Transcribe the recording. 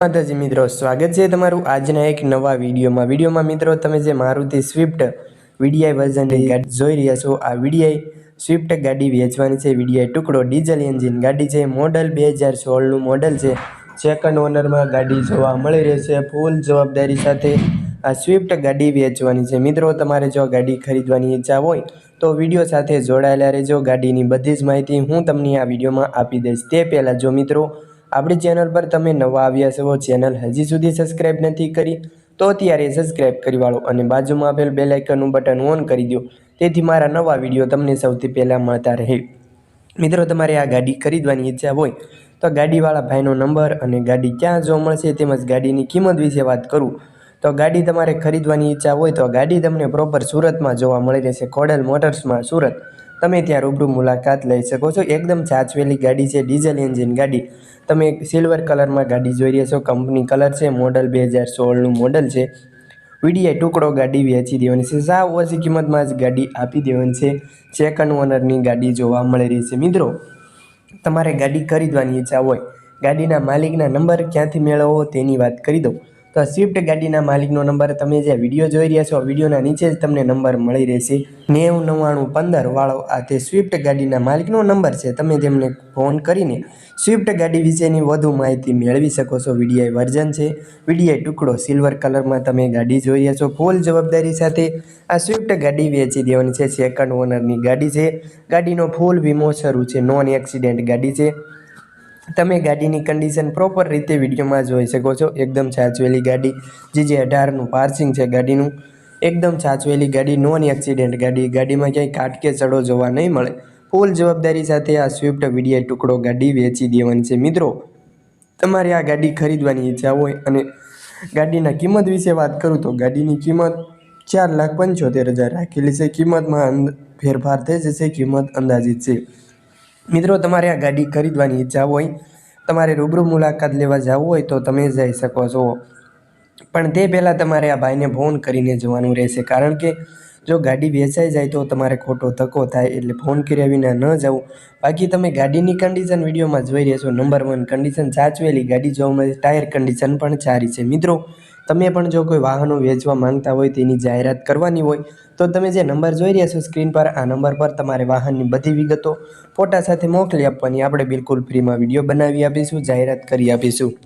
માતાજી મિત્રો, સ્વાગત છે તમારું આજના એક નવા વિડીયોમાં. વિડીયોમાં મિત્રો, તમે જે મારુતિ સ્વિફ્ટ વીડીઆઈ વર્ઝનની ગાડી જોઈ રહ્યા છો, આ વીડીઆઈ સ્વિફ્ટ ગાડી વેચવાની છે. વીડીઆઈ ટુકડો ડીઝલ એન્જિન ગાડી છે. મોડલ બે હજાર સોળનું મોડલ છે. સેકન્ડ ઓનરમાં ગાડી જોવા મળી રહેશે ફૂલ જવાબદારી સાથે આ સ્વિફ્ટ ગાડી વેચવાની છે. મિત્રો, તમારે જો ગાડી ખરીદવાની ઈચ્છા હોય, તો વીડિયો સાથે જોડાયેલા રહેજો. ગાડીની બધી જ માહિતી હું તમને આ વિડીયોમાં આપી દઈશ. તે પહેલાં જો મિત્રો આપણી ચેનલ પર તમે નવા આવ્યા છો ચેનલ હજી સુધી સબસ્ક્રાઈબ નથી કરી, તો ત્યારે સબસ્ક્રાઈબ કરી વાળો અને બાજુમાં આપેલ બેલ આઇકનનું બટન ઓન કરી દો. તેથી મારા નવા વીડિયો તમને સૌથી પહેલાં મળતા રહે. મિત્રો, તમારે આ ગાડી ખરીદવાની ઈચ્છા હોય, તો ગાડીવાળા ભાઈનો નંબર અને ગાડી ક્યાં જોવા મળશે તેમજ ગાડીની કિંમત વિશે વાત કરું. તો ગાડી તમારે ખરીદવાની ઈચ્છા હોય, તો ગાડી તમને પ્રોપર સુરતમાં જોવા મળી રહેશે, ખોડલ મોટર્સમાં સુરત. તમે ત્યાં રૂબરૂ મુલાકાત લઈ શકો છો. એકદમ સાચવેલી ગાડી છે, ડીઝલ એન્જિન ગાડી. તમે સિલ્વર કલરમાં ગાડી જોઈ રહ્યા છો. કંપની કલર છે, મોડલ બે હજાર સોળનું મોડલ છે. વીડીઆઈ ટુકડો ગાડી વેચી દેવાની છે. સાવ ઓછી કિંમતમાં જ ગાડી આપી દેવાની છે. સેકન્ડ ઓનરની ગાડી જોવા મળી રહી છે. મિત્રો, તમારે ગાડી ખરીદવાની ઈચ્છા હોય, ગાડીના માલિકના નંબર ક્યાંથી મેળવવો તેની વાત કરી દઉં. તો સ્વિફ્ટ ગાડીના માલિકનો નંબર તમે જે વીડિયો જોઈ રહ્યા છો વિડીયોના નીચે જ તમને નંબર મળી રહેશે. નેવું, નવ્વાણું, પંદર વાળો આ તે સ્વિફ્ટ ગાડીના માલિકનો નંબર છે. તમે તેમને ફોન કરીને સ્વિફ્ટ ગાડી વિશેની વધુ માહિતી મેળવી શકો છો. વીડીઆઈ વર્ઝન છે. વીડીઆઈ ટુકડો સિલ્વર કલરમાં તમે ગાડી જોઈ રહ્યા છો. ફૂલ જવાબદારી સાથે આ સ્વિફ્ટ ગાડી વેચી દેવાની છે. સેકન્ડ ઓનરની ગાડી છે. ગાડીનો ફૂલ વીમો શરૂ છે. નોન એક્સિડેન્ટ ગાડી છે. તમે ગાડીની કન્ડિશન પ્રોપર રીતે વિડીયોમાં જોઈ શકો છો. એકદમ સાચવેલી ગાડી, જે જે અઢારનું પાર્સિંગ છે ગાડીનું, એકદમ સાચવેલી ગાડી નોન એક્સિડેન્ટ ગાડી. ગાડીમાં ક્યાંય કાટકે ચડો જોવા નહીં મળે. ફૂલ જવાબદારી સાથે આ સ્વિફ્ટ વીડીઆઈ ટુકડો ગાડી વેચી દેવાની છે. મિત્રો, તમારે આ ગાડી ખરીદવાની ઈચ્છા હોય અને ગાડીના કિંમત વિશે વાત કરું તો ગાડીની કિંમત ચાર લાખ પંચોતેર હજાર રાખેલી છે. કિંમતમાં ફેરફાર થઈ જશે. કિંમત અંદાજિત છે. મિત્રો, તમારે આ ગાડી ખરીદવાની ઈચ્છા હોય, તમારે રૂબરૂ મુલાકાત લેવા જવું હોય તો તમે જઈ શકો છો. પણ તે પહેલાં તમારે આ ભાઈને ફોન કરીને જવાનું રહેશે. કારણ કે જો ગાડી વેચાઈ જાય તો તમારે ખોટો ધક્કો થાય, એટલે ફોન કર્યા વિના ન જવું. બાકી તમે ગાડીની કન્ડિશન વિડીયોમાં જોઈ રહેશો. નંબર વન કન્ડિશન સાચવેલી ગાડી જોવા મળે ટાયર કન્ડિશન પણ સારી છે. મિત્રો તમે પણ જો કોઈ વાહનો વેચવા માંગતા હોય, તેની જાહેરાત કરવાની હોય, તો તમે જે નંબર જોઈ રહ્યા છો સ્ક્રીન પર, આ નંબર પર તમારે વાહનની બધી વિગતો ફોટા સાથે મોકલી આપવાની. આપણે બિલકુલ ફ્રીમાં વીડિયો બનાવી આપીશું, જાહેરાત કરી આપીશું.